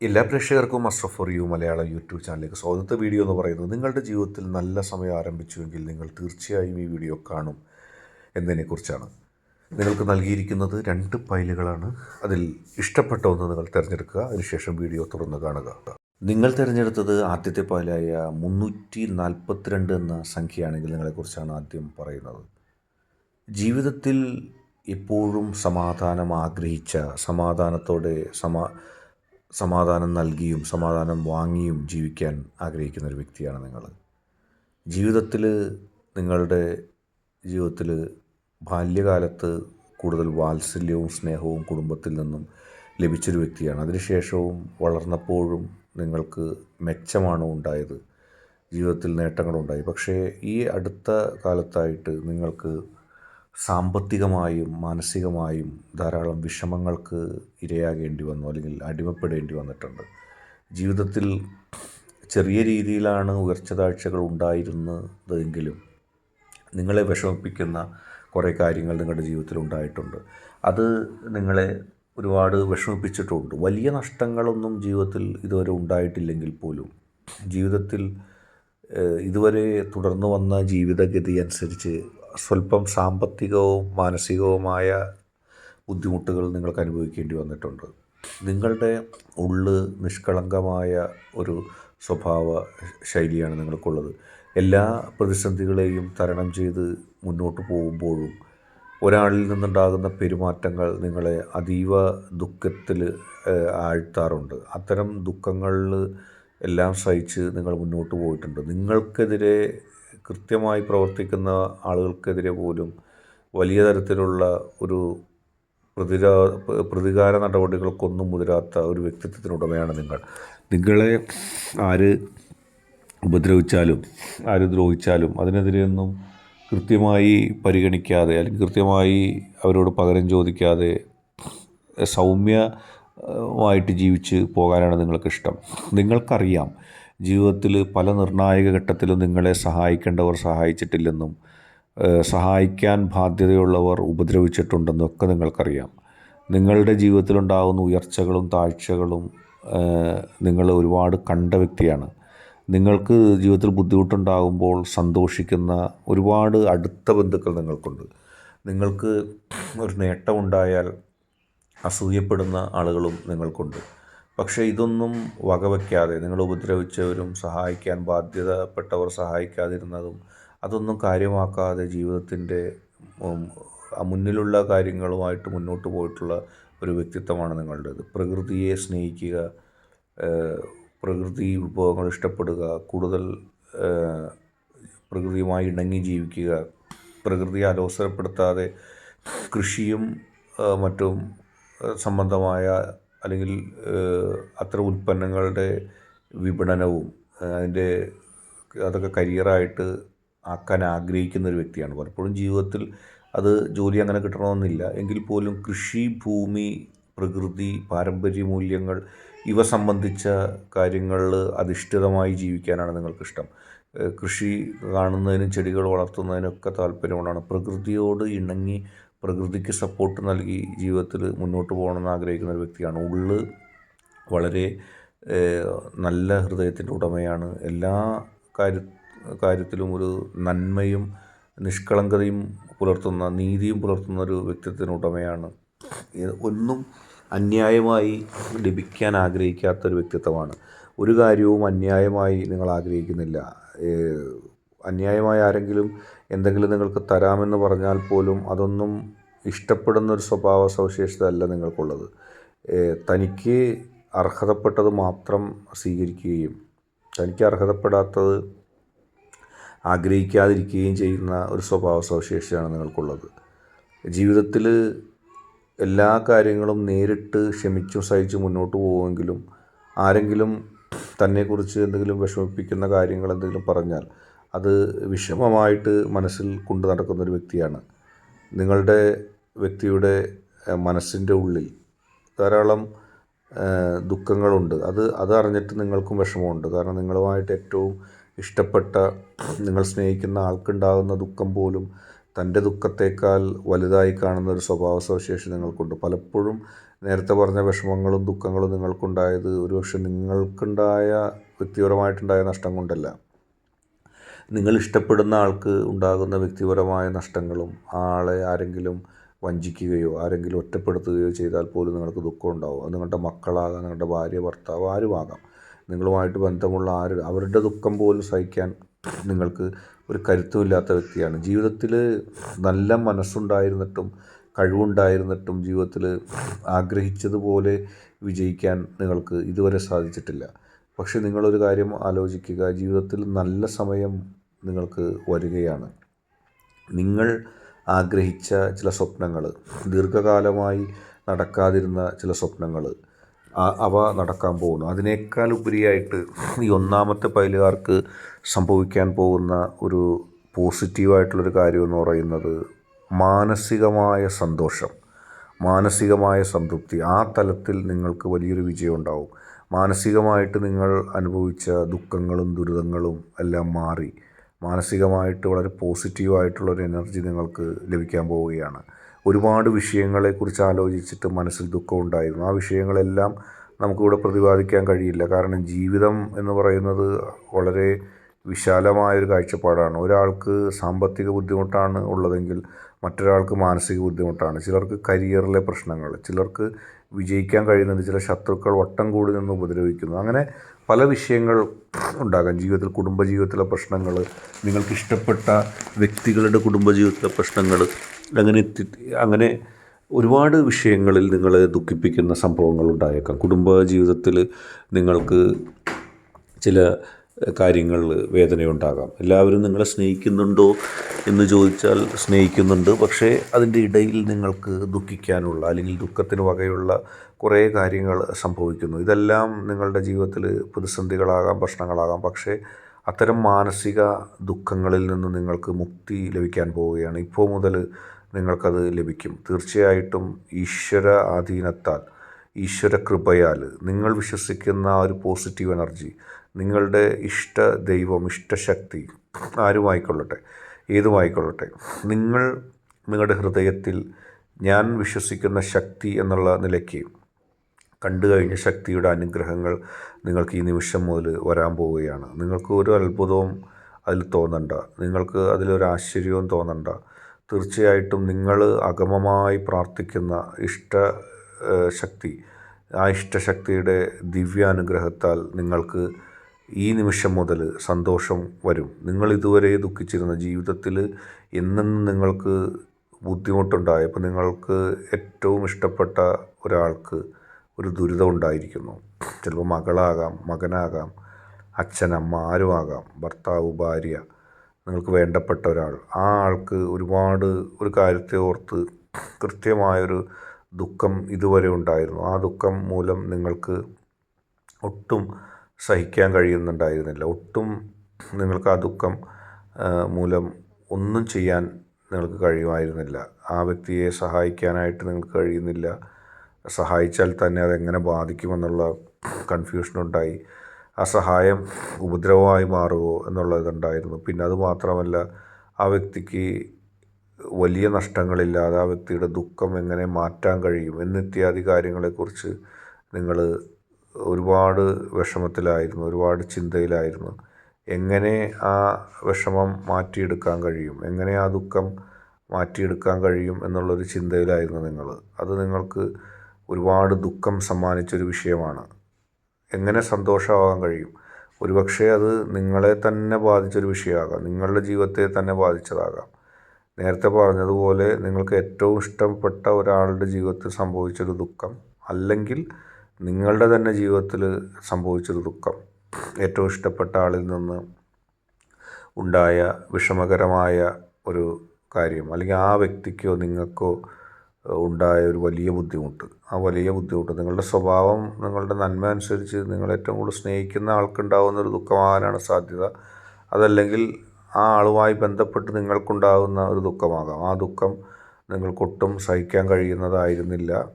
എല്ലാ പ്രേക്ഷകർക്കും astro for you Malayalam YouTube ചാനലിലേക്ക് സ്വാഗതത്തെ വീഡിയോ എന്ന് പറയുന്നത് നിങ്ങളുടെ ജീവിതത്തിൽ നല്ല സമയം ആരംഭിച്ചുവെങ്കിൽ നിങ്ങൾ തീർച്ചയായും ഈ വീഡിയോ കാണും എന്നതിനെക്കുറിച്ചാണ്. നിങ്ങൾക്ക് നൽകിയിരിക്കുന്നത് രണ്ട് ഫയലുകളാണ്. അതിൽ ഇഷ്ടപ്പെട്ട ഒന്ന് നിങ്ങൾ തിരഞ്ഞെടുക്കുക. അതിനുശേഷം വീഡിയോ തുറന്ന് കാണുക. നിങ്ങൾ തിരഞ്ഞെടുത്തത് ആദ്യത്തെ ഫയലായ മുന്നൂറ്റി നാൽപ്പത്തിരണ്ട് എന്ന സംഖ്യയാണെങ്കിൽ നിങ്ങളെക്കുറിച്ചാണ് ആദ്യം പറയുന്നത്. ജീവിതത്തിൽ എപ്പോഴും സമാധാനം ആഗ്രഹിച്ച സമാധാനത്തോടെ സമാ സമാധാനം നൽകിയും സമാധാനം വാങ്ങിയും ജീവിക്കാൻ ആഗ്രഹിക്കുന്ന ഒരു വ്യക്തിയാണ് നിങ്ങൾ. ജീവിതത്തിൽ നിങ്ങളുടെ ജീവിതത്തിൽ ബാല്യകാലത്ത് കൂടുതൽ വാത്സല്യവും സ്നേഹവും കുടുംബത്തിൽ നിന്നും ലഭിച്ചൊരു വ്യക്തിയാണ്. അതിനുശേഷവും വളർന്നപ്പോഴും നിങ്ങൾക്ക് മെച്ചമാണ് ഉണ്ടായത്? ജീവിതത്തിൽ നേട്ടങ്ങളുണ്ടായി. പക്ഷേ ഈ അടുത്ത കാലത്തായിട്ട് നിങ്ങൾക്ക് സാമ്പത്തികമായും മാനസികമായും ധാരാളം വിഷമങ്ങൾക്ക് ഇരയാകേണ്ടി വന്നു അല്ലെങ്കിൽ അടിമപ്പെടേണ്ടി വന്നിട്ടുണ്ട്. ജീവിതത്തിൽ ചെറിയ രീതിയിലാണ് ഉയർച്ച താഴ്ചകൾ ഉണ്ടായിരുന്നതെങ്കിലും നിങ്ങളെ വിഷമിപ്പിക്കുന്ന കുറേ കാര്യങ്ങൾ നിങ്ങളുടെ ജീവിതത്തിൽ ഉണ്ടായിട്ടുണ്ട്. അത് നിങ്ങളെ ഒരുപാട് വിഷമിപ്പിച്ചിട്ടുമുണ്ട് വലിയ നഷ്ടങ്ങളൊന്നും ജീവിതത്തിൽ ഇതുവരെ ഉണ്ടായിട്ടില്ലെങ്കിൽ പോലും ജീവിതത്തിൽ ഇതുവരെ തുടർന്നു വന്ന ജീവിതഗതി അനുസരിച്ച് സ്വല്പം സാമ്പത്തികവും മാനസികവുമായ ബുദ്ധിമുട്ടുകൾ നിങ്ങൾക്ക് അനുഭവിക്കേണ്ടി വന്നിട്ടുണ്ട്. നിങ്ങളുടെ ഉള്ള് നിഷ്കളങ്കമായ ഒരു സ്വഭാവ ശൈലിയാണ് നിങ്ങൾക്കുള്ളത്. എല്ലാ പ്രതിസന്ധികളെയും തരണം ചെയ്ത് മുന്നോട്ട് പോകുമ്പോഴും ഒരാളിൽ നിന്നുണ്ടാകുന്ന പെരുമാറ്റങ്ങൾ നിങ്ങളെ അതീവ ദുഃഖത്തിൽ ആഴ്ത്താറുണ്ട്. അത്തരം ദുഃഖങ്ങളിൽ എല്ലാം സഹിച്ച് നിങ്ങൾ മുന്നോട്ട് പോയിട്ടുണ്ട്. നിങ്ങൾക്കെതിരെ കൃത്യമായി പ്രവർത്തിക്കുന്ന ആളുകൾക്കെതിരെ പോലും വലിയ തരത്തിലുള്ള ഒരു പ്രതിരാ പ്രതികാര നടപടികൾക്കൊന്നും മുതിരാത്ത ഒരു വ്യക്തിത്വത്തിനുടമയാണ് നിങ്ങൾ. നിങ്ങളെ ആര് ഉപദ്രവിച്ചാലും ആര് ദ്രോഹിച്ചാലും അതിനെതിരെയൊന്നും കൃത്യമായി പരിഗണിക്കാതെ അല്ലെങ്കിൽ കൃത്യമായി അവരോട് പകരം ചോദിക്കാതെ സൗമ്യമായിട്ട് ജീവിച്ച് പോകാനാണ് നിങ്ങൾക്കിഷ്ടം. നിങ്ങൾക്കറിയാം ജീവിതത്തിൽ പല നിർണായക ഘട്ടത്തിലും നിങ്ങളെ സഹായിക്കേണ്ടവർ സഹായിച്ചിട്ടില്ലെന്നും സഹായിക്കാൻ ബാധ്യതയുള്ളവർ ഉപദ്രവിച്ചിട്ടുണ്ടെന്നും ഒക്കെ നിങ്ങൾക്കറിയാം. നിങ്ങളുടെ ജീവിതത്തിലുണ്ടാകുന്ന ഉയർച്ചകളും താഴ്ചകളും നിങ്ങൾ ഒരുപാട് കണ്ട വ്യക്തിയാണ്. നിങ്ങൾക്ക് ജീവിതത്തിൽ ബുദ്ധിമുട്ടുണ്ടാകുമ്പോൾ സന്തോഷിക്കുന്ന ഒരുപാട് അടുത്ത ബന്ധുക്കൾ നിങ്ങൾക്കുണ്ട്. നിങ്ങൾക്ക് ഒരു നേട്ടമുണ്ടായാൽ അസൂയപ്പെടുന്ന ആളുകളും നിങ്ങൾക്കുണ്ട്. പക്ഷേ ഇതൊന്നും വകവയ്ക്കാതെ നിങ്ങൾ ഉപദ്രവിച്ചവരും സഹായിക്കാൻ ബാധ്യതപ്പെട്ടവർ സഹായിക്കാതിരുന്നതും അതൊന്നും കാര്യമാക്കാതെ ജീവിതത്തിന്റെ മുന്നിലുള്ള കാര്യങ്ങളുമായിട്ട് മുന്നോട്ട് പോയിട്ടുള്ള ഒരു വ്യക്തിത്വമാണ് നിങ്ങളുടേത്. പ്രകൃതിയെ സ്നേഹിക്കുക പ്രകൃതി വിഭവങ്ങൾ ഇഷ്ടപ്പെടുക കൂടുതൽ പ്രകൃതിയുമായി ഇണങ്ങി ജീവിക്കുക പ്രകൃതിയെ അലോസരപ്പെടുത്താതെ കൃഷിയും മറ്റും സംബന്ധമായ അല്ലെങ്കിൽ അത്ര ഉൽപ്പന്നങ്ങളുടെ വിപണനവും അതിന്റെ അതൊക്കെ കരിയറായിട്ട് ആക്കാൻ ആഗ്രഹിക്കുന്ന ഒരു വ്യക്തിയാണ്. പലപ്പോഴും ജീവിതത്തിൽ അത് ജോലി അങ്ങനെ കിട്ടണമെന്നില്ല. എങ്കിൽ പോലും കൃഷി ഭൂമി പ്രകൃതി പാരമ്പര്യ മൂല്യങ്ങൾ ഇവ സംബന്ധിച്ച കാര്യങ്ങളിൽ അധിഷ്ഠിതമായി ജീവിക്കാനാണ് നിങ്ങൾക്കിഷ്ടം. കൃഷി കാണുന്നതിനും ചെടികൾ വളർത്തുന്നതിനൊക്കെ താല്പര്യമുള്ളതാണ്. പ്രകൃതിയോട് ഇണങ്ങി പ്രകൃതിക്ക് സപ്പോർട്ട് നൽകി ജീവിതത്തിൽ മുന്നോട്ട് പോകണമെന്ന് ആഗ്രഹിക്കുന്ന ഒരു വ്യക്തിയാണ്. ഉള്ള് വളരെ നല്ല ഹൃദയത്തിന്റെ ഉടമയാണ്. എല്ലാ കാര്യ കാര്യത്തിലും ഒരു നന്മയും നിഷ്കളങ്കതയും പുലർത്തുന്ന നീതിയും പുലർത്തുന്ന ഒരു വ്യക്തിത്വത്തിന് ഉടമയാണ്. ഒന്നും അന്യായമായി ലഭിക്കാൻ ആഗ്രഹിക്കാത്ത ഒരു വ്യക്തിത്വമാണ്. ഒരു കാര്യവും അന്യായമായി നിങ്ങൾ ആഗ്രഹിക്കുന്നില്ല. അന്യായമായി ആരെങ്കിലും എന്തെങ്കിലും നിങ്ങൾക്ക് തരാമെന്ന് പറഞ്ഞാൽ പോലും അതൊന്നും ഇഷ്ടപ്പെടുന്ന ഒരു സ്വഭാവ സവിശേഷത അല്ല നിങ്ങൾക്കുള്ളത്. തനിക്ക് അർഹതപ്പെട്ടത് മാത്രം സ്വീകരിക്കുകയും തനിക്ക് അർഹതപ്പെടാത്തത് ആഗ്രഹിക്കാതിരിക്കുകയും ചെയ്യുന്ന ഒരു സ്വഭാവ സവിശേഷതയാണ് നിങ്ങൾക്കുള്ളത്. ജീവിതത്തിൽ എല്ലാ കാര്യങ്ങളും നേരിട്ട് ക്ഷമിച്ചും സഹിച്ചും മുന്നോട്ട് പോകുമെങ്കിലും ആരെങ്കിലും തന്നെക്കുറിച്ച് എന്തെങ്കിലും വിഷമിപ്പിക്കുന്ന കാര്യങ്ങൾ എന്തെങ്കിലും പറഞ്ഞാൽ അത് വിഷമമായിട്ട് മനസ്സിൽ കൊണ്ടു നടക്കുന്നൊരു വ്യക്തിയാണ്. നിങ്ങളുടെ വ്യക്തിയുടെ മനസ്സിന്റെ ഉള്ളിൽ ധാരാളം ദുഃഖങ്ങളുണ്ട്. അത് അതറിഞ്ഞിട്ട് നിങ്ങൾക്കും വിഷമമുണ്ട്. കാരണം നിങ്ങളുമായിട്ട് ഏറ്റവും ഇഷ്ടപ്പെട്ട നിങ്ങൾ സ്നേഹിക്കുന്ന ആൾക്കുണ്ടാകുന്ന ദുഃഖം പോലും തന്റെ ദുഃഖത്തേക്കാൾ വലുതായി കാണുന്ന ഒരു സ്വഭാവ സവിശേഷം നിങ്ങൾക്കുണ്ട്. പലപ്പോഴും നേരത്തെ പറഞ്ഞ വിഷമങ്ങളും ദുഃഖങ്ങളും നിങ്ങൾക്കുണ്ടായത് ഒരുപക്ഷെ നിങ്ങൾക്കുണ്ടായ വ്യക്തിപരമായിട്ടുണ്ടായ നഷ്ടം കൊണ്ടല്ല. നിങ്ങൾ ഇഷ്ടപ്പെടുന്ന ആൾക്ക് ഉണ്ടാകുന്ന വ്യക്തിപരമായ നഷ്ടങ്ങളും ആളെ ആരെങ്കിലും വഞ്ചിക്കുകയോ ആരെങ്കിലും ഒറ്റപ്പെടുത്തുകയോ ചെയ്താൽ പോലും നിങ്ങൾക്ക് ദുഃഖം ഉണ്ടാവും. അത് നിങ്ങളുടെ മക്കളാകാം നിങ്ങളുടെ ഭാര്യ ഭർത്താവ് ആരുമാകാം നിങ്ങളുമായിട്ട് ബന്ധമുള്ള ആര് അവരുടെ ദുഃഖം പോലും സഹിക്കാൻ നിങ്ങൾക്ക് ഒരു കരുത്തുമില്ലാത്ത വ്യക്തിയാണ്. ജീവിതത്തിൽ നല്ല മനസ്സുണ്ടായിരുന്നിട്ടും കഴിവുണ്ടായിരുന്നിട്ടും ജീവിതത്തിൽ ആഗ്രഹിച്ചതുപോലെ വിജയിക്കാൻ നിങ്ങൾക്ക് ഇതുവരെ സാധിച്ചിട്ടില്ല. പക്ഷേ നിങ്ങളൊരു കാര്യം ആലോചിക്കുക. ജീവിതത്തിൽ നല്ല സമയം നിങ്ങൾക്ക് വരികയാണ്. നിങ്ങൾ ആഗ്രഹിച്ച ചില സ്വപ്നങ്ങൾ ദീർഘകാലമായി നടക്കാതിരുന്ന ചില സ്വപ്നങ്ങൾ അവ നടക്കാൻ പോകുന്നു. അതിനേക്കാൾ ഉപരിയായിട്ട് ഈ ഒന്നാമത്തെ പൈലുകാർക്ക് സംഭവിക്കാൻ പോകുന്ന ഒരു പോസിറ്റീവായിട്ടുള്ളൊരു കാര്യം എന്ന് പറയുന്നത് മാനസികമായ സന്തോഷം മാനസികമായ സംതൃപ്തി. ആ തലത്തിൽ നിങ്ങൾക്ക് വലിയൊരു വിജയം ഉണ്ടാവും. മാനസികമായിട്ട് നിങ്ങൾ അനുഭവിച്ച ദുഃഖങ്ങളും ദുരിതങ്ങളും എല്ലാം മാറി മാനസികമായിട്ട് വളരെ പോസിറ്റീവായിട്ടുള്ളൊരു എനർജി നിങ്ങൾക്ക് ലഭിക്കാൻ പോവുകയാണ്. ഒരുപാട് വിഷയങ്ങളെക്കുറിച്ച് ആലോചിച്ചിട്ട് മനസ്സിൽ ദുഃഖം ഉണ്ടായിരുന്നു. ആ വിഷയങ്ങളെല്ലാം നമുക്കിവിടെ പ്രതിപാദിക്കാൻ കഴിയില്ല. കാരണം ജീവിതം എന്ന് പറയുന്നത് വളരെ വിശാലമായൊരു കാഴ്ചപ്പാടാണ്. ഒരാൾക്ക് സാമ്പത്തിക ബുദ്ധിമുട്ടാണ് ഉള്ളതെങ്കിൽ മറ്റൊരാൾക്ക് മാനസിക ബുദ്ധിമുട്ടാണ്. ചിലർക്ക് കരിയറിലെ പ്രശ്നങ്ങൾ ചിലർക്ക് വിജയിക്കാൻ കഴിയുന്നത് ചില ശത്രുക്കൾ വട്ടം കൂടി നിന്ന് ഉപദ്രവിക്കുന്നു. അങ്ങനെ പല വിഷയങ്ങൾ ഉണ്ടാകാം. ജീവിതത്തിൽ കുടുംബജീവിതത്തിലെ പ്രശ്നങ്ങൾ നിങ്ങൾക്ക് ഇഷ്ടപ്പെട്ട വ്യക്തികളുടെ കുടുംബജീവിതത്തിലെ പ്രശ്നങ്ങൾ അങ്ങനെ അങ്ങനെ ഒരുപാട് വിഷയങ്ങളിൽ നിങ്ങളെ ദുഃഖിപ്പിക്കുന്ന സംഭവങ്ങൾ ഉണ്ടായേക്കാം. കുടുംബ ജീവിതത്തിൽ നിങ്ങൾക്ക് ചില കാര്യങ്ങളിൽ വേദനയുണ്ടാകാം. എല്ലാവരും നിങ്ങളെ സ്നേഹിക്കുന്നുണ്ടോ എന്ന് ചോദിച്ചാൽ സ്നേഹിക്കുന്നുണ്ട്. പക്ഷേ അതിന്റെ ഇടയിൽ നിങ്ങൾക്ക് ദുഃഖിക്കാനുള്ള അല്ലെങ്കിൽ ദുഃഖത്തിന് വകയുള്ള കുറേ കാര്യങ്ങൾ സംഭവിക്കുന്നു. ഇതെല്ലാം നിങ്ങളുടെ ജീവിതത്തിൽ പ്രതിസന്ധികളാകാം പ്രശ്നങ്ങളാകാം. പക്ഷേ അത്തരം മാനസിക ദുഃഖങ്ങളിൽ നിന്ന് നിങ്ങൾക്ക് മുക്തി ലഭിക്കാൻ പോവുകയാണ്. ഇപ്പോൾ മുതൽ നിങ്ങൾക്കത് ലഭിക്കും. തീർച്ചയായിട്ടും ഈശ്വര ആധീനത്താൽ ഈശ്വര കൃപയാൽ നിങ്ങൾ വിശ്വസിക്കുന്ന ഒരു പോസിറ്റീവ് എനർജി നിങ്ങളുടെ ഇഷ്ട ദൈവം ഇഷ്ടശക്തി ആരുമായിക്കൊള്ളട്ടെ ഏതുമായിക്കൊള്ളട്ടെ നിങ്ങൾ നിങ്ങളുടെ ഹൃദയത്തിൽ ഞാൻ വിശ്വസിക്കുന്ന ശക്തി എന്നുള്ള നിലയ്ക്ക് കണ്ടു കഴിഞ്ഞ ശക്തിയുടെ അനുഗ്രഹങ്ങൾ നിങ്ങൾക്ക് ഈ നിമിഷം മുതൽ വരാൻ പോവുകയാണ്. നിങ്ങൾക്ക് ഒരു അത്ഭുതവും അതിൽ തോന്നണ്ട. നിങ്ങൾക്ക് അതിലൊരു ആശ്ചര്യവും തോന്നണ്ട. തീർച്ചയായിട്ടും നിങ്ങൾ അഗമമായി പ്രാർത്ഥിക്കുന്ന ഇഷ്ട ശക്തി ആ ഇഷ്ടശക്തിയുടെ ദിവ്യാനുഗ്രഹത്താൽ നിങ്ങൾക്ക് ഈ നിമിഷം മുതൽ സന്തോഷം വരും. നിങ്ങൾ ഇതുവരെ ദുഃഖിച്ചിരുന്ന ജീവിതത്തിൽ എന്നും നിങ്ങൾക്ക് ബുദ്ധിമുട്ടുണ്ടായപ്പോൾ നിങ്ങൾക്ക് ഏറ്റവും ഇഷ്ടപ്പെട്ട ഒരാൾക്ക് ഒരു ദുരിതം ഉണ്ടായിരിക്കുന്നു. ചിലപ്പോൾ മകളാകാം മകനാകാം അച്ഛൻ അമ്മ ആരുമാകാം ഭർത്താവ് ഭാര്യ നിങ്ങൾക്ക് വേണ്ടപ്പെട്ട ഒരാൾ. ആ ആൾക്ക് ഒരുപാട് ഒരു കാര്യത്തെ ഓർത്ത് കൃത്യമായൊരു ദുഃഖം ഇതുവരെ ഉണ്ടായിരുന്നു. ആ ദുഃഖം മൂലം നിങ്ങൾക്ക് ഒട്ടും സഹിക്കാൻ കഴിയുന്നുണ്ടായിരുന്നില്ല. ഒട്ടും നിങ്ങൾക്ക് ആ ദുഃഖം മൂലം ഒന്നും ചെയ്യാൻ നിങ്ങൾക്ക് കഴിയുമായിരുന്നില്ല. ആ വ്യക്തിയെ സഹായിക്കാനായിട്ട് നിങ്ങൾക്ക് കഴിയുന്നില്ല. സഹായിച്ചാൽ തന്നെ അതെങ്ങനെ ബാധിക്കുമെന്നുള്ള കൺഫ്യൂഷനുണ്ടായി. ആ സഹായം ഉപദ്രവമായി മാറുമോ എന്നുള്ളതുണ്ടായിരുന്നു. പിന്നെ അത് മാത്രമല്ല ആ വ്യക്തിക്ക് വലിയ നഷ്ടങ്ങളില്ലാതെ ആ വ്യക്തിയുടെ ദുഃഖം എങ്ങനെ മാറ്റാൻ കഴിയും എന്നിത്യാദി കാര്യങ്ങളെക്കുറിച്ച് നിങ്ങൾ ഒരുപാട് വിഷമത്തിലായിരുന്നു ഒരുപാട് ചിന്തയിലായിരുന്നു. എങ്ങനെ ആ വിഷമം മാറ്റിയെടുക്കാൻ കഴിയും? എങ്ങനെ ആ ദുഃഖം മാറ്റിയെടുക്കാൻ കഴിയും എന്നുള്ളൊരു ചിന്തയിലായിരുന്നു നിങ്ങൾ അത് നിങ്ങൾക്ക് ഒരുപാട് ദുഃഖം സമ്മാനിച്ചൊരു വിഷയമാണ്. എങ്ങനെ സന്തോഷമാകാൻ കഴിയും? ഒരുപക്ഷെ അത് നിങ്ങളെ തന്നെ ബാധിച്ചൊരു വിഷയമാകാം. നിങ്ങളുടെ ജീവിതത്തെ തന്നെ ബാധിച്ചതാകാം. നേരത്തെ പറഞ്ഞതുപോലെ നിങ്ങൾക്ക് ഏറ്റവും ഇഷ്ടപ്പെട്ട ഒരാളുടെ ജീവിതത്തിൽ സംഭവിച്ചൊരു ദുഃഖം അല്ലെങ്കിൽ നിങ്ങളുടെ തന്നെ ജീവിതത്തിൽ സംഭവിച്ചൊരു ദുഃഖം. ഏറ്റവും ഇഷ്ടപ്പെട്ട ആളിൽ നിന്ന് ഉണ്ടായ വിഷമകരമായ ഒരു കാര്യം അല്ലെങ്കിൽ ആ വ്യക്തിക്കോ നിങ്ങൾക്കോ ഉണ്ടായ ഒരു വലിയ ബുദ്ധിമുട്ട്. ആ വലിയ ബുദ്ധിമുട്ട് നിങ്ങളുടെ സ്വഭാവം നിങ്ങളുടെ നന്മ അനുസരിച്ച് നിങ്ങൾ ഏറ്റവും കൂടുതൽ സ്നേഹിക്കുന്ന ആൾക്കുണ്ടാകുന്ന ഒരു ദുഃഖമാകാനാണ് സാധ്യത? അതല്ലെങ്കിൽ ആ ആളുമായി ബന്ധപ്പെട്ട് നിങ്ങൾക്കുണ്ടാകുന്ന ഒരു ദുഃഖമാകാം. ആ ദുഃഖം നിങ്ങൾക്കൊട്ടും സഹിക്കാൻ കഴിയുന്നതായിരുന്നില്ല.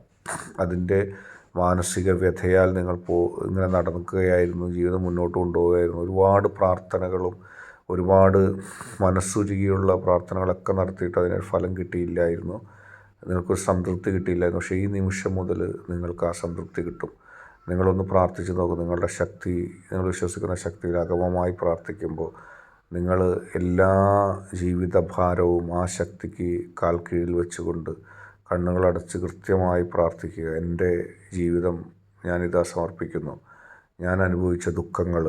അതിന്റെ മാനസിക വ്യഥയാൽ നിങ്ങൾ പോ ഇങ്ങനെ നടക്കുകയായിരുന്നു ജീവിതം മുന്നോട്ട് കൊണ്ടുപോവുകയായിരുന്നു. ഒരുപാട് പ്രാർത്ഥനകളും ഒരുപാട് മനസ്സുരുകിയുള്ള പ്രാർത്ഥനകളൊക്കെ നടത്തിയിട്ട് അതിന് ഫലം കിട്ടിയില്ലായിരുന്നു. നിങ്ങൾക്കൊരു സംതൃപ്തി കിട്ടിയില്ലായിരുന്നു. പക്ഷേ ഈ നിമിഷം മുതൽ നിങ്ങൾക്ക് ആ സംതൃപ്തി കിട്ടും. നിങ്ങളൊന്ന് പ്രാർത്ഥിച്ച് നോക്കും. നിങ്ങളുടെ ശക്തി നിങ്ങൾ വിശ്വസിക്കുന്ന ശക്തിയിൽ അകമമായി പ്രാർത്ഥിക്കുമ്പോൾ നിങ്ങൾ എല്ലാ ജീവിതഭാരവും ആ ശക്തിക്ക് കാൽ കീഴിൽ വെച്ചുകൊണ്ട് കണ്ണുകളടച്ച് കൃത്യമായി പ്രാർത്ഥിക്കുക. എന്റെ ജീവിതം ഞാനിതാ സമർപ്പിക്കുന്നു. ഞാൻ അനുഭവിച്ച ദുഃഖങ്ങൾ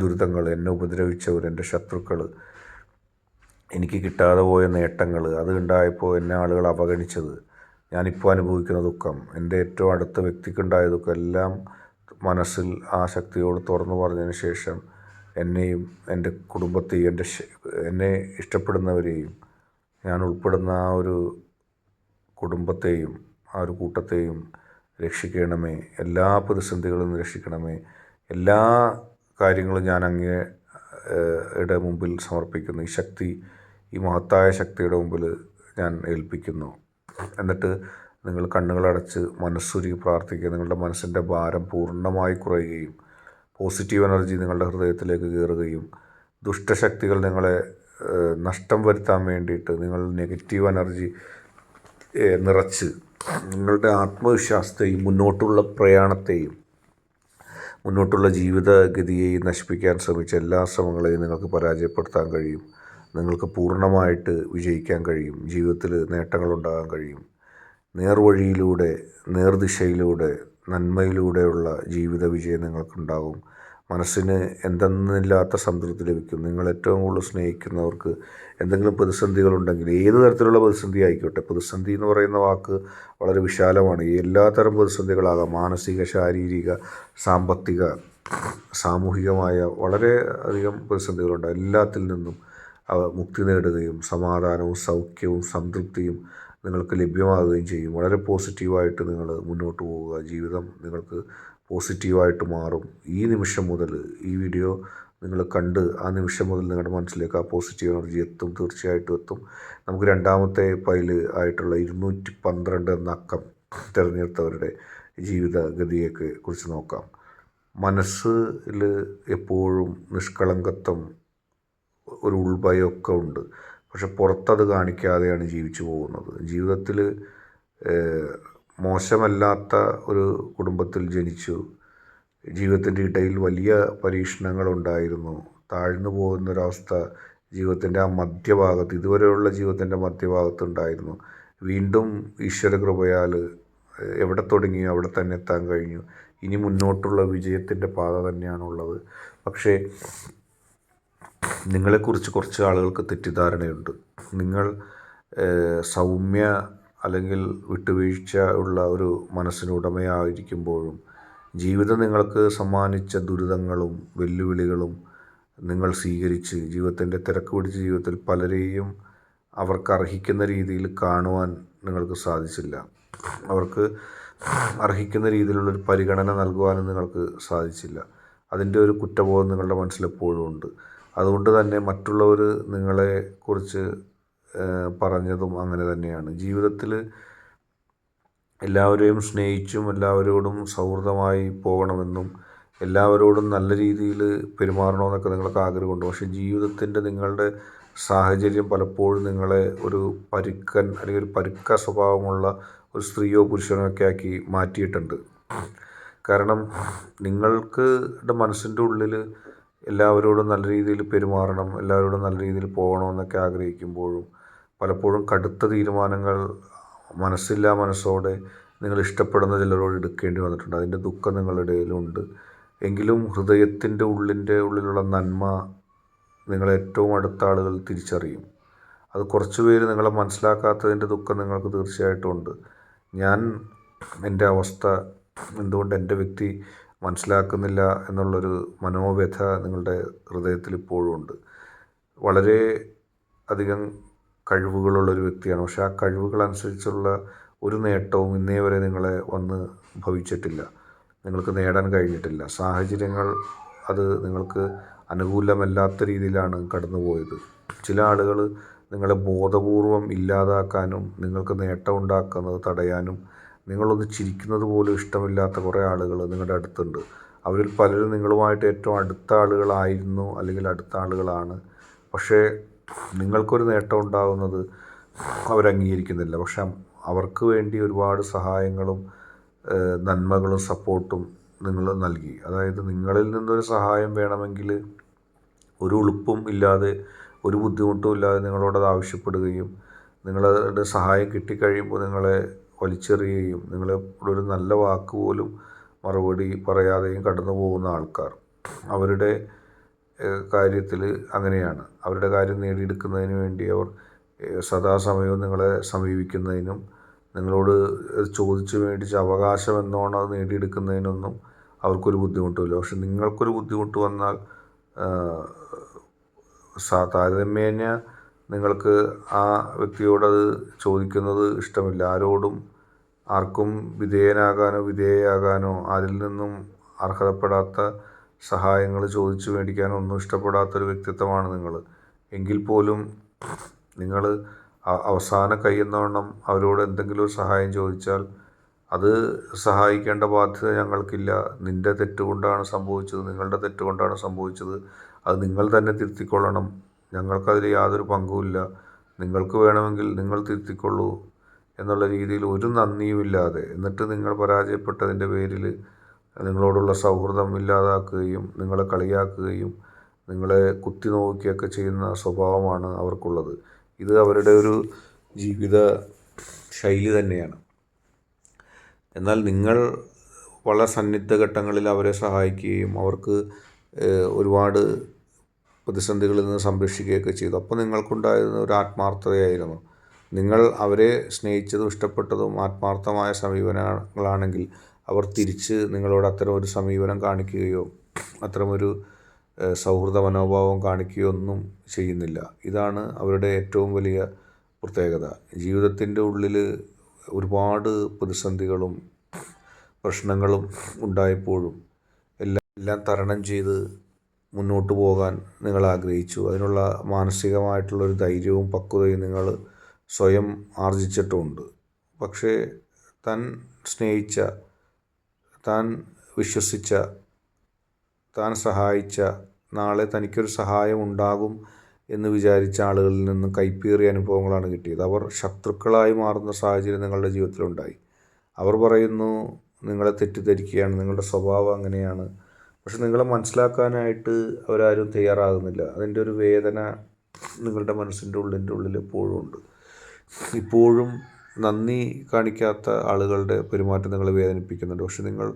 ദുരിതങ്ങൾ എന്നെ ഉപദ്രവിച്ചവർ എന്റെ ശത്രുക്കൾ എനിക്ക് കിട്ടാതെ പോയ നേട്ടങ്ങൾ അത് ഉണ്ടായപ്പോൾ എന്നെ ആളുകൾ അവഗണിച്ചത്. ഞാനിപ്പോൾ അനുഭവിക്കുന്ന ദുഃഖം എന്റെ ഏറ്റവും അടുത്ത വ്യക്തിക്കുണ്ടായ ദുഃഖം എല്ലാം മനസ്സിൽ ആ ശക്തിയോട് തുറന്നു പറഞ്ഞതിന് ശേഷം എന്നെയും എന്റെ കുടുംബത്തെയും എന്റെ എന്നെ ഇഷ്ടപ്പെടുന്നവരെയും ഞാൻ ഉൾപ്പെടുന്ന ആ ഒരു കുടുംബത്തെയും ആ ഒരു കൂട്ടത്തെയും രക്ഷിക്കണമേ. എല്ലാ പ്രതിസന്ധികളിൽ നിന്ന് രക്ഷിക്കണമേ. എല്ലാ കാര്യങ്ങളും ഞാൻ അങ്ങേ ഏഹ്, യുടെ മുമ്പിൽ സമർപ്പിക്കുന്നു. ഈ ശക്തി ഈ മഹത്തായ ശക്തിയുടെ മുമ്പിൽ ഞാൻ ഏൽപ്പിക്കുന്നു. എന്നിട്ട് നിങ്ങൾ കണ്ണുകളടച്ച് മനസ്സുരുകി പ്രാർത്ഥിക്കുക. നിങ്ങളുടെ മനസ്സിന്റെ ഭാരം പൂർണമായി കുറയുകയും പോസിറ്റീവ് എനർജി നിങ്ങളുടെ ഹൃദയത്തിലേക്ക് കയറുകയും ദുഷ്ടശക്തികൾ നിങ്ങളെ നഷ്ടം വരുത്താൻ വേണ്ടിയിട്ട് നിങ്ങൾ നെഗറ്റീവ് എനർജി നിറച്ച് നിങ്ങളുടെ ആത്മവിശ്വാസത്തെയും മുന്നോട്ടുള്ള പ്രയാണത്തെയും മുന്നോട്ടുള്ള ജീവിതഗതിയെയും നശിപ്പിക്കാൻ ശ്രമിച്ച എല്ലാ ശ്രമങ്ങളെയും നിങ്ങൾക്ക് പരാജയപ്പെടുത്താൻ കഴിയും. നിങ്ങൾക്ക് പൂർണമായിട്ട് വിജയിക്കാൻ കഴിയും. ജീവിതത്തിൽ നേട്ടങ്ങളുണ്ടാകാൻ കഴിയും. നേർവഴിയിലൂടെ നേർദിശയിലൂടെ നന്മയിലൂടെയുള്ള ജീവിത വിജയം നിങ്ങൾക്കുണ്ടാകും. മനസ്സിന് എന്തെന്നില്ലാത്ത സംതൃപ്തി ലഭിക്കും. നിങ്ങൾ ഏറ്റവും കൂടുതൽ സ്നേഹിക്കുന്നവർക്ക് എന്തെങ്കിലും പ്രതിസന്ധികളുണ്ടെങ്കിൽ ഏത് തരത്തിലുള്ള പ്രതിസന്ധി ആയിക്കോട്ടെ. പ്രതിസന്ധി എന്ന് പറയുന്ന വാക്ക് വളരെ വിശാലമാണ്. എല്ലാ എല്ലാത്തരം പ്രതിസന്ധികളാകാം. മാനസിക ശാരീരിക സാമ്പത്തിക സാമൂഹികമായ വളരെ അധികം പ്രതിസന്ധികളുണ്ട്. എല്ലാത്തിൽ നിന്നും അവ മുക്തി നേടുകയും സമാധാനവും സൗഖ്യവും സംതൃപ്തിയും നിങ്ങൾക്ക് ലഭ്യമാകുകയും ചെയ്യും. വളരെ പോസിറ്റീവായിട്ട് നിങ്ങൾ മുന്നോട്ട് പോവുക ജീവിതം നിങ്ങൾക്ക് പോസിറ്റീവായിട്ട് മാറും. ഈ നിമിഷം മുതൽ ഈ വീഡിയോ നിങ്ങൾ കണ്ട് ആ നിമിഷം മുതൽ നിങ്ങളുടെ മനസ്സിലേക്ക് ആ പോസിറ്റീവ് എനർജി എത്തും. തീർച്ചയായിട്ടും എത്തും. നമുക്ക് രണ്ടാമത്തെ പൈൽ ആയിട്ടുള്ള ഇരുന്നൂറ്റി പന്ത്രണ്ട് എന്ന അക്കം തിരഞ്ഞെടുത്തവരുടെ ജീവിതഗതിയൊക്കെ കുറിച്ച് നോക്കാം. മനസ്സിൽ എപ്പോഴും നിഷ്കളങ്കത്വം ഒരു ഉൾഭയമൊക്കെ ഉണ്ട്. പക്ഷെ പുറത്തത് കാണിക്കാതെയാണ് ജീവിച്ചു പോകുന്നത്. ജീവിതത്തിൽ മോശമല്ലാത്ത ഒരു കുടുംബത്തിൽ ജനിച്ചു. ജീവിതത്തിന്റെ ഇടയിൽ വലിയ പരീക്ഷണങ്ങളുണ്ടായിരുന്നു. താഴ്ന്നു പോകുന്നൊരവസ്ഥ ജീവിതത്തിന്റെ ആ മധ്യഭാഗത്ത് ഇതുവരെയുള്ള ജീവിതത്തിന്റെ മധ്യഭാഗത്തുണ്ടായിരുന്നു. വീണ്ടും ഈശ്വര കൃപയാൽ എവിടെ തുടങ്ങിയോ അവിടെ തന്നെ എത്താൻ കഴിഞ്ഞു. ഇനി മുന്നോട്ടുള്ള വിജയത്തിന്റെ പാത തന്നെയാണുള്ളത്. പക്ഷേ നിങ്ങളെക്കുറിച്ച് കുറച്ച് ആളുകൾക്ക് തെറ്റിദ്ധാരണയുണ്ട്. നിങ്ങൾ സൗമ്യ അല്ലെങ്കിൽ വിട്ടുവീഴ്ച ഉള്ള ഒരു മനസ്സിന് ഉടമയായിരിക്കുമ്പോഴും ജീവിതം നിങ്ങൾക്ക് സമ്മാനിച്ച ദുരിതങ്ങളും വെല്ലുവിളികളും നിങ്ങൾ സ്വീകരിച്ച് ജീവിതത്തിന്റെ തിരക്ക് പിടിച്ച ജീവിതത്തിൽ പലരെയും അവർക്ക് അർഹിക്കുന്ന രീതിയിൽ കാണുവാൻ നിങ്ങൾക്ക് സാധിച്ചില്ല. അവർക്ക് അർഹിക്കുന്ന രീതിയിലുള്ളൊരു പരിഗണന നൽകുവാനും നിങ്ങൾക്ക് സാധിച്ചില്ല. അതിന്റെ ഒരു കുറ്റബോധം നിങ്ങളുടെ മനസ്സിലെപ്പോഴും ഉണ്ട്. അതുകൊണ്ട് തന്നെ മറ്റുള്ളവർ നിങ്ങളെക്കുറിച്ച് പറഞ്ഞതും അങ്ങനെ തന്നെയാണ്. ജീവിതത്തിൽ എല്ലാവരെയും സ്നേഹിച്ചും എല്ലാവരോടും സൗഹൃദമായി പോകണമെന്നും എല്ലാവരോടും നല്ല രീതിയിൽ പെരുമാറണമെന്നൊക്കെ നിങ്ങൾക്ക് ആഗ്രഹമുണ്ട്. പക്ഷേ ജീവിതത്തിന്റെ നിങ്ങളുടെ സാഹചര്യം പലപ്പോഴും നിങ്ങളെ ഒരു പരുക്കൻ അല്ലെങ്കിൽ ഒരു പരുക്ക സ്വഭാവമുള്ള ഒരു സ്ത്രീയോ പുരുഷനോ ഒക്കെ ആക്കി മാറ്റിയിട്ടുണ്ട്. കാരണം നിങ്ങൾക്ക് മനസ്സിന്റെ ഉള്ളിൽ എല്ലാവരോടും നല്ല രീതിയിൽ പെരുമാറണം എല്ലാവരോടും നല്ല രീതിയിൽ പോകണമെന്നൊക്കെ ആഗ്രഹിക്കുമ്പോഴും പലപ്പോഴും കടുത്ത തീരുമാനങ്ങൾ മനസ്സില്ലാ മനസ്സോടെ നിങ്ങൾ ഇഷ്ടപ്പെടുന്ന ചിലരോട് എടുക്കേണ്ടി വന്നിട്ടുണ്ട്. അതിന്റെ ദുഃഖം നിങ്ങളുടെ ഇടയിലുണ്ട്. എങ്കിലും ഹൃദയത്തിന്റെ ഉള്ളിന്റെ ഉള്ളിലുള്ള നന്മ നിങ്ങളെ ഏറ്റവും അടുത്ത ആളുകൾ തിരിച്ചറിയും. അത് കുറച്ച് പേര് നിങ്ങളെ മനസ്സിലാക്കാത്തതിന്റെ ദുഃഖം നിങ്ങൾക്ക് തീർച്ചയായിട്ടും ഉണ്ട്. ഞാൻ എന്റെ അവസ്ഥ എന്തുകൊണ്ട് എന്റെ വ്യക്തി മനസ്സിലാക്കുന്നില്ല എന്നുള്ളൊരു മനോവ്യഥ നിങ്ങളുടെ ഹൃദയത്തിൽ ഇപ്പോഴും ഉണ്ട്. വളരെ അധികം കഴിവുകളുള്ളൊരു വ്യക്തിയാണ്. പക്ഷെ ആ കഴിവുകളനുസരിച്ചുള്ള ഒരു നേട്ടവും ഇന്നേ വരെ നിങ്ങളെ വന്ന് ഭവിച്ചിട്ടില്ല. നിങ്ങൾക്ക് നേടാൻ കഴിഞ്ഞിട്ടില്ല. സാഹചര്യങ്ങൾ അത് നിങ്ങൾക്ക് അനുകൂലമല്ലാത്ത രീതിയിലാണ് കടന്നുപോയത്. ചില ആളുകൾ നിങ്ങളെ ബോധപൂർവം ഇല്ലാതാക്കാനും നിങ്ങൾക്ക് നേട്ടം ഉണ്ടാക്കുന്നത് തടയാനും നിങ്ങളൊന്ന് ചിരിക്കുന്നത് പോലും ഇഷ്ടമില്ലാത്ത കുറേ ആളുകൾ നിങ്ങളുടെ അടുത്തുണ്ട്. അവരിൽ പലരും നിങ്ങളുമായിട്ട് ഏറ്റവും അടുത്ത ആളുകളായിരുന്നു അല്ലെങ്കിൽ അടുത്ത ആളുകളാണ്. പക്ഷേ നിങ്ങൾക്കൊരു നേട്ടം ഉണ്ടാകുന്നത് അവരംഗീകരിക്കുന്നില്ല. പക്ഷെ അവർക്ക് വേണ്ടി ഒരുപാട് സഹായങ്ങളും നന്മകളും സപ്പോർട്ടും നിങ്ങൾ നൽകി. അതായത് നിങ്ങളിൽ നിന്നൊരു സഹായം വേണമെങ്കിൽ ഒരു ഉളുപ്പും ഇല്ലാതെ ഒരു ബുദ്ധിമുട്ടും ഇല്ലാതെ നിങ്ങളോടത് ആവശ്യപ്പെടുകയും നിങ്ങളുടെ സഹായം കിട്ടിക്കഴിയുമ്പോൾ നിങ്ങളെ വലിച്ചെറിയുകയും നിങ്ങളോടൊരു നല്ല വാക്ക് പോലും മറുപടി പറയാതെയും കടന്നു പോകുന്ന ആൾക്കാർ. അവരുടെ കാര്യത്തിൽ അങ്ങനെയാണ്. അവരുടെ കാര്യം നേടിയെടുക്കുന്നതിന് വേണ്ടി അവർ സദാസമയവും നിങ്ങളെ സമീപിക്കുന്നതിനും നിങ്ങളോട് ചോദിച്ച് മേടിച്ച അവകാശം എന്നോണം അത് നേടിയെടുക്കുന്നതിനൊന്നും അവർക്കൊരു ബുദ്ധിമുട്ടുമില്ല. പക്ഷെ നിങ്ങൾക്കൊരു ബുദ്ധിമുട്ട് വന്നാൽ സാ താരതമ്യേന നിങ്ങൾക്ക് ആ വ്യക്തിയോടത് ചോദിക്കുന്നത് ഇഷ്ടമില്ല. ആരോടും ആർക്കും വിധേയനാകാനോ വിധേയയാകാനോ ആരിൽ നിന്നും അർഹതപ്പെടാത്ത സഹായങ്ങൾ ചോദിച്ചു മേടിക്കാനോ ഒന്നും ഇഷ്ടപ്പെടാത്തൊരു വ്യക്തിത്വമാണ് നിങ്ങൾ. എങ്കിൽ പോലും നിങ്ങൾ അവസാന കൈയെന്നോണം അവരോട് എന്തെങ്കിലും ഒരു സഹായം ചോദിച്ചാൽ അത് സഹായിക്കേണ്ട ബാധ്യത ഞങ്ങൾക്കില്ല. നിന്റെ തെറ്റുകൊണ്ടാണ് സംഭവിച്ചത്. നിങ്ങളുടെ തെറ്റുകൊണ്ടാണ് സംഭവിച്ചത്. അത് നിങ്ങൾ തന്നെ തിരുത്തിക്കൊള്ളണം. ഞങ്ങൾക്കതിൽ യാതൊരു പങ്കുമില്ല. നിങ്ങൾക്ക് വേണമെങ്കിൽ നിങ്ങൾ തിരുത്തിക്കൊള്ളൂ എന്നുള്ള രീതിയിൽ ഒരു നന്ദിയുമില്ലാതെ എന്നിട്ട് നിങ്ങൾ പരാജയപ്പെട്ടതിന്റെ പേരിൽ നിങ്ങളോടുള്ള സൗഹൃദം ഇല്ലാതാക്കുകയും നിങ്ങളെ കളിയാക്കുകയും നിങ്ങളെ കുത്തി നോക്കുകയൊക്കെ ചെയ്യുന്ന സ്വഭാവമാണ് അവർക്കുള്ളത്. ഇത് അവരുടെ ഒരു ജീവിത ശൈലി തന്നെയാണ്. എന്നാൽ നിങ്ങൾ വളരെ സന്നിഗ്ധ ഘട്ടങ്ങളിൽ അവരെ സഹായിക്കുകയും അവർക്ക് ഒരുപാട് പ്രതിസന്ധികളിൽ നിന്ന് സംരക്ഷിക്കുകയൊക്കെ ചെയ്തു. അപ്പോൾ നിങ്ങൾക്കുണ്ടായിരുന്ന ഒരു ആത്മാർത്ഥതയായിരുന്നു. നിങ്ങൾ അവരെ സ്നേഹിച്ചതും ഇഷ്ടപ്പെട്ടതും ആത്മാർത്ഥമായ സമീപനങ്ങളാണെങ്കിൽ അവർ തിരിച്ച് നിങ്ങളോട് അത്തരം ഒരു സമീപനം കാണിക്കുകയോ അത്തരമൊരു സൗഹൃദ മനോഭാവം കാണിക്കുകയോ ഒന്നും ചെയ്യുന്നില്ല. ഇതാണ് അവരുടെ ഏറ്റവും വലിയ പ്രത്യേകത. ജീവിതത്തിന്റെ ഉള്ളിൽ ഒരുപാട് പ്രതിസന്ധികളും പ്രശ്നങ്ങളും ഉണ്ടായപ്പോഴും എല്ലാം എല്ലാം തരണം ചെയ്ത് മുന്നോട്ട് പോകാൻ നിങ്ങൾ ആഗ്രഹിച്ചു അതിനുള്ള മാനസികമായിട്ടുള്ള ഒരു ധൈര്യവും പക്വതയും നിങ്ങൾ സ്വയം ആർജിച്ചിട്ടുമുണ്ട് പക്ഷേ താൻ സ്നേഹിച്ച താൻ വിശ്വസിച്ച താൻ സഹായിച്ച നാളെ തനിക്കൊരു സഹായം ഉണ്ടാകും എന്ന് വിചാരിച്ച ആളുകളിൽ നിന്ന് കൈപ്പേറിയ അനുഭവങ്ങളാണ് കിട്ടിയത്. അവർ ശത്രുക്കളായി മാറുന്ന സാഹചര്യം നിങ്ങളുടെ ജീവിതത്തിലുണ്ടായി. അവർ പറയുന്നു നിങ്ങളെ തെറ്റിദ്ധരിക്കുകയാണ് നിങ്ങളുടെ സ്വഭാവം അങ്ങനെയാണ്. പക്ഷെ നിങ്ങളെ മനസ്സിലാക്കാനായിട്ട് അവരാരും തയ്യാറാകുന്നില്ല. അതിന്റെ ഒരു വേദന നിങ്ങളുടെ മനസ്സിന്റെ ഉള്ളിന്റെ ഉള്ളിൽ എപ്പോഴും ഉണ്ട്. ഇപ്പോഴും നന്ദി കാണിക്കാത്ത ആളുകളുടെ പെരുമാറ്റം നിങ്ങളെ വേദനിപ്പിക്കുന്നുണ്ട്. പക്ഷെ നിങ്ങൾ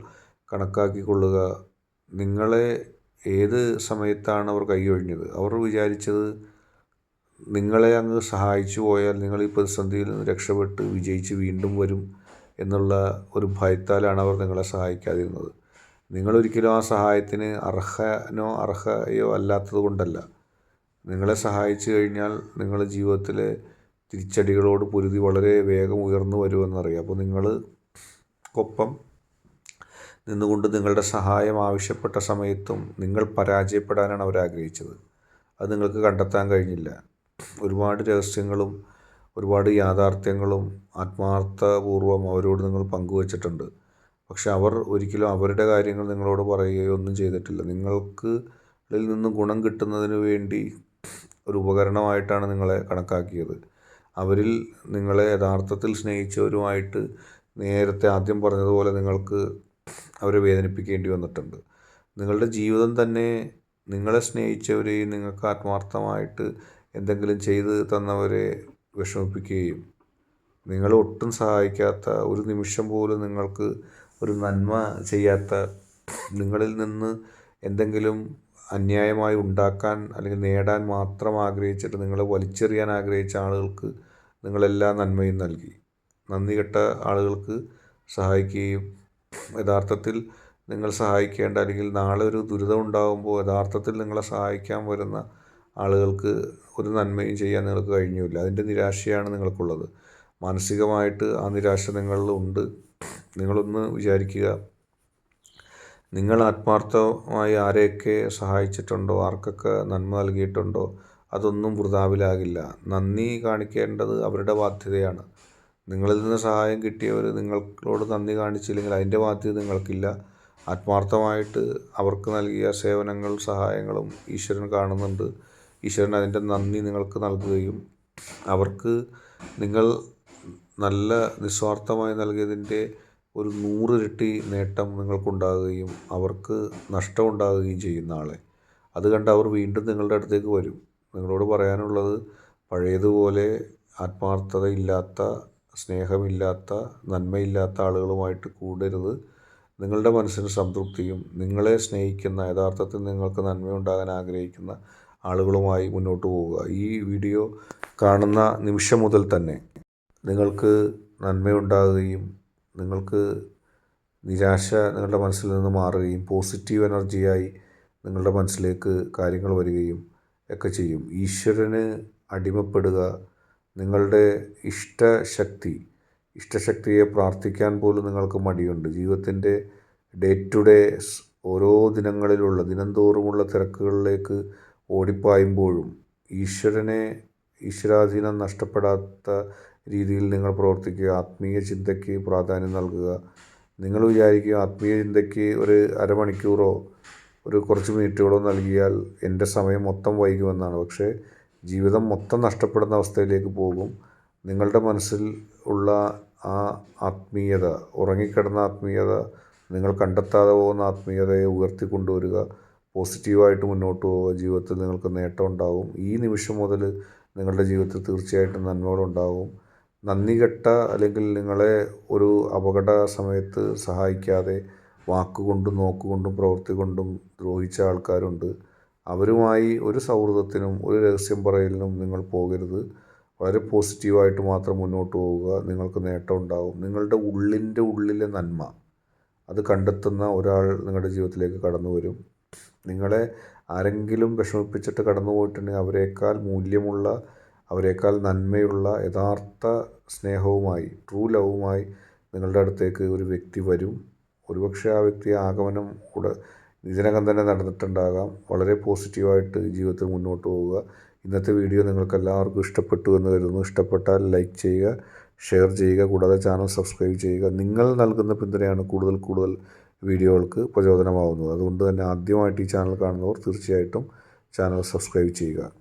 കണക്കാക്കിക്കൊള്ളുക നിങ്ങളെ ഏത് സമയത്താണ് അവർ കൈയൊഴിഞ്ഞത് അവർ വിചാരിച്ചത് നിങ്ങളെ അങ്ങ് സഹായിച്ചു പോയാൽ നിങ്ങൾ ഈ പ്രതിസന്ധിയിൽ നിന്ന് രക്ഷപ്പെട്ട് വിജയിച്ച് വീണ്ടും വരും എന്നുള്ള ഒരു ഭയത്താലാണ് അവർ നിങ്ങളെ സഹായിക്കാതിരുന്നത്. നിങ്ങളൊരിക്കലും ആ സഹായത്തിന് അർഹനോ അർഹയോ അല്ലാത്തത് കൊണ്ടല്ല നിങ്ങളെ സഹായിച്ചു കഴിഞ്ഞാൽ നിങ്ങളുടെ ജീവിതത്തിലെ തിരിച്ചടികളോട് പൊരുതി വളരെ വേഗം ഉയർന്നു വരുമെന്നറിയാം. അപ്പോൾ നിങ്ങൾ ഒപ്പം നിന്നുകൊണ്ട് നിങ്ങളുടെ സഹായം ആവശ്യപ്പെട്ട സമയത്തും നിങ്ങൾ പരാജയപ്പെടാനാണ് അവർ ആഗ്രഹിച്ചത്. അത് നിങ്ങൾക്ക് കണ്ടെത്താൻ കഴിഞ്ഞില്ല. ഒരുപാട് രഹസ്യങ്ങളും ഒരുപാട് യാഥാർത്ഥ്യങ്ങളും ആത്മാർത്ഥപൂർവം അവരോട് നിങ്ങൾ പങ്കുവച്ചിട്ടുണ്ട്. പക്ഷെ അവർ ഒരിക്കലും അവരുടെ കാര്യങ്ങൾ നിങ്ങളോട് പറയുകയോ ഒന്നും ചെയ്തിട്ടില്ല. നിങ്ങൾക്ക് ളിൽ നിന്ന് ഗുണം കിട്ടുന്നതിന് വേണ്ടി ഒരു ഉപകരണമായിട്ടാണ് നിങ്ങളെ കണക്കാക്കിയത്. അവരിൽ നിങ്ങളെ യഥാർത്ഥത്തിൽ സ്നേഹിച്ചവരുമായിട്ട് നേരത്തെ ആദ്യം പറഞ്ഞതുപോലെ നിങ്ങൾക്ക് അവരെ വേദനിപ്പിക്കേണ്ടി വന്നിട്ടുണ്ട്. നിങ്ങളുടെ ജീവിതം തന്നെ നിങ്ങളെ സ്നേഹിച്ചവരെയും നിങ്ങൾക്ക് ആത്മാർത്ഥമായിട്ട് എന്തെങ്കിലും ചെയ്ത് തന്നവരെ വിഷമിപ്പിക്കുകയും നിങ്ങളെ ഒട്ടും സഹായിക്കാത്ത ഒരു നിമിഷം പോലും നിങ്ങൾക്ക് ഒരു നന്മ ചെയ്യാത്ത നിങ്ങളിൽ നിന്ന് എന്തെങ്കിലും അന്യായമായി ഉണ്ടാക്കാൻ അല്ലെങ്കിൽ നേടാൻ മാത്രം ആഗ്രഹിച്ചിട്ട് നിങ്ങളെ വലിച്ചെറിയാൻ ആഗ്രഹിച്ച ആളുകൾക്ക് നിങ്ങളെല്ലാ നന്മയും നൽകി. നന്ദി കെട്ട ആളുകൾക്ക് സഹായിക്കുകയും യഥാർത്ഥത്തിൽ നിങ്ങൾ സഹായിക്കേണ്ട അല്ലെങ്കിൽ നാളെ ഒരു ദുരിതം ഉണ്ടാകുമ്പോൾ യഥാർത്ഥത്തിൽ നിങ്ങളെ സഹായിക്കാൻ വരുന്ന ആളുകൾക്ക് ഒരു നന്മയും ചെയ്യാൻ നിങ്ങൾക്ക് കഴിഞ്ഞില്ല. അതിന്റെ നിരാശയാണ് നിങ്ങൾക്കുള്ളത്. മാനസികമായിട്ട് ആ നിരാശ നിങ്ങളിലുണ്ട് നിങ്ങളൊന്ന് വിചാരിക്കുക. നിങ്ങൾ ആത്മാർത്ഥമായി ആരെയൊക്കെ സഹായിച്ചിട്ടുണ്ടോ ആർക്കൊക്കെ നന്മ നൽകിയിട്ടുണ്ടോ അതൊന്നും വൃതാവിലാകില്ല. നന്ദി കാണിക്കേണ്ടത് അവരുടെ ബാധ്യതയാണ്. നിങ്ങളിൽ നിന്ന് സഹായം കിട്ടിയവർ നിങ്ങളോട് നന്ദി കാണിച്ചില്ലെങ്കിൽ അതിന്റെ ബാധ്യത നിങ്ങൾക്കില്ല. ആത്മാർത്ഥമായിട്ട് അവർക്ക് നൽകിയ സേവനങ്ങൾ സഹായങ്ങളും ഈശ്വരൻ കാണുന്നുണ്ട്. ഈശ്വരൻ അതിന്റെ നന്ദി നിങ്ങൾക്ക് നൽകുകയും അവർക്ക് നിങ്ങൾ നല്ല നിസ്വാർത്ഥമായി നൽകിയതിന്റെ ഒരു നൂറിരട്ടി നേട്ടം നിങ്ങൾക്കുണ്ടാകുകയും അവർക്ക് നഷ്ടമുണ്ടാകുകയും ചെയ്യുന്ന ആളെ. അത് കണ്ട് അവർ വീണ്ടും നിങ്ങളുടെ അടുത്തേക്ക് വരും. നിങ്ങളോട് പറയാനുള്ളത് പഴയതുപോലെ ആത്മാർത്ഥതയില്ലാത്ത സ്നേഹമില്ലാത്ത നന്മയില്ലാത്ത ആളുകളുമായിട്ട് കൂടരുത്. നിങ്ങളുടെ മനസ്സിന് സംതൃപ്തിയും നിങ്ങളെ സ്നേഹിക്കുന്ന യഥാർത്ഥത്തിൽ നിങ്ങൾക്ക് നന്മയുണ്ടാകാൻ ആഗ്രഹിക്കുന്ന ആളുകളുമായി മുന്നോട്ട് പോവുക. ഈ വീഡിയോ കാണുന്ന നിമിഷം മുതൽ തന്നെ നിങ്ങൾക്ക് നന്മയുണ്ടാകുകയും നിങ്ങൾക്ക് നിരാശ നിങ്ങളുടെ മനസ്സിൽ നിന്ന് മാറുകയും പോസിറ്റീവ് എനർജിയായി നിങ്ങളുടെ മനസ്സിലേക്ക് കാര്യങ്ങൾ വരികയും ഒക്കെ ചെയ്യും. ഈശ്വരന് അടിമപ്പെടുക നിങ്ങളുടെ ഇഷ്ടശക്തി ഇഷ്ടശക്തിയെ പ്രാർത്ഥിക്കാൻ പോലും നിങ്ങൾക്ക് മടിയുണ്ട്. ജീവിതത്തിന്റെ ഡേ ടു ഡേ ഓരോ ദിനങ്ങളിലുള്ള ദിനംതോറുമുള്ള തിരക്കുകളിലേക്ക് ഓടിപ്പായുമ്പോഴും ഈശ്വരനെ ഈശ്വരാധീനം നഷ്ടപ്പെടാത്ത രീതിയിൽ നിങ്ങൾ പ്രവർത്തിക്കുക. ആത്മീയ ചിന്തയ്ക്ക് പ്രാധാന്യം നൽകുക. നിങ്ങൾ വിചാരിക്കുക ആത്മീയ ചിന്തയ്ക്ക് ഒരു അരമണിക്കൂറോ ഒരു കുറച്ച് മിനിറ്റുകളോ നൽകിയാൽ എന്റെ സമയം മൊത്തം വൈകുമെന്നാണ്. പക്ഷേ ജീവിതം മൊത്തം നഷ്ടപ്പെടുന്ന അവസ്ഥയിലേക്ക് പോകും. നിങ്ങളുടെ മനസ്സിൽ ഉള്ള ആ ആത്മീയത ഉറങ്ങിക്കിടന്ന ആത്മീയത നിങ്ങൾ കണ്ടെത്താതെ പോകുന്ന ആത്മീയതയെ ഉയർത്തിക്കൊണ്ടുവരിക. പോസിറ്റീവായിട്ട് മുന്നോട്ട് പോവുക. ജീവിതത്തിൽ നിങ്ങൾക്ക് നേട്ടം ഉണ്ടാകും ഈ നിമിഷം മുതൽ നിങ്ങളുടെ ജീവിതത്തിൽ തീർച്ചയായിട്ടും നന്മകളുണ്ടാവും. നന്ദി കെട്ട അല്ലെങ്കിൽ നിങ്ങളെ ഒരു അപകട സമയത്ത് സഹായിക്കാതെ വാക്കുകൊണ്ടും നോക്കുകൊണ്ടും പ്രവൃത്തി കൊണ്ടും ദ്രോഹിച്ച ആൾക്കാരുണ്ട്. അവരുമായി ഒരു സൗഹൃദത്തിനും ഒരു രഹസ്യം പറയലിനും നിങ്ങൾ പോകരുത്. വളരെ പോസിറ്റീവായിട്ട് മാത്രം മുന്നോട്ട് പോവുക. നിങ്ങൾക്ക് നേട്ടം ഉണ്ടാകും നിങ്ങളുടെ ഉള്ളിന്റെ ഉള്ളിലെ നന്മ. അത് കണ്ടെത്തുന്ന ഒരാൾ നിങ്ങളുടെ ജീവിതത്തിലേക്ക് കടന്നു വരും. നിങ്ങളെ ആരെങ്കിലും വിഷമിപ്പിച്ചിട്ട് കടന്നു പോയിട്ടുണ്ടെങ്കിൽ അവരെക്കാൾ മൂല്യമുള്ള അവരെക്കാൾ നന്മയുള്ള യഥാർത്ഥ സ്നേഹവുമായി ട്രൂ ലവുമായി നിങ്ങളുടെ അടുത്തേക്ക് ഒരു വ്യക്തി വരും. ഒരുപക്ഷെ ആ വ്യക്തി ആഗമനം കൂടെ ഇതിനകം തന്നെ നടന്നിട്ടുണ്ടാകാം. വളരെ പോസിറ്റീവായിട്ട് ജീവിതത്തിൽ മുന്നോട്ട് പോവുക. ഇന്നത്തെ വീഡിയോ നിങ്ങൾക്ക് എല്ലാവർക്കും ഇഷ്ടപ്പെട്ടു എന്ന് കരുതുന്നു. ഇഷ്ടപ്പെട്ടാൽ ലൈക്ക് ചെയ്യുക ഷെയർ ചെയ്യുക കൂടാതെ ചാനൽ സബ്സ്ക്രൈബ് ചെയ്യുക. നിങ്ങൾ നൽകുന്ന പിന്തുണയാണ് കൂടുതൽ കൂടുതൽ വീഡിയോകൾക്ക് പ്രചോദനമാവുന്നത്. അതുകൊണ്ട് തന്നെ ആദ്യമായിട്ട് ഈ ചാനൽ കാണുന്നവർ തീർച്ചയായിട്ടും ചാനൽ സബ്സ്ക്രൈബ് ചെയ്യുക.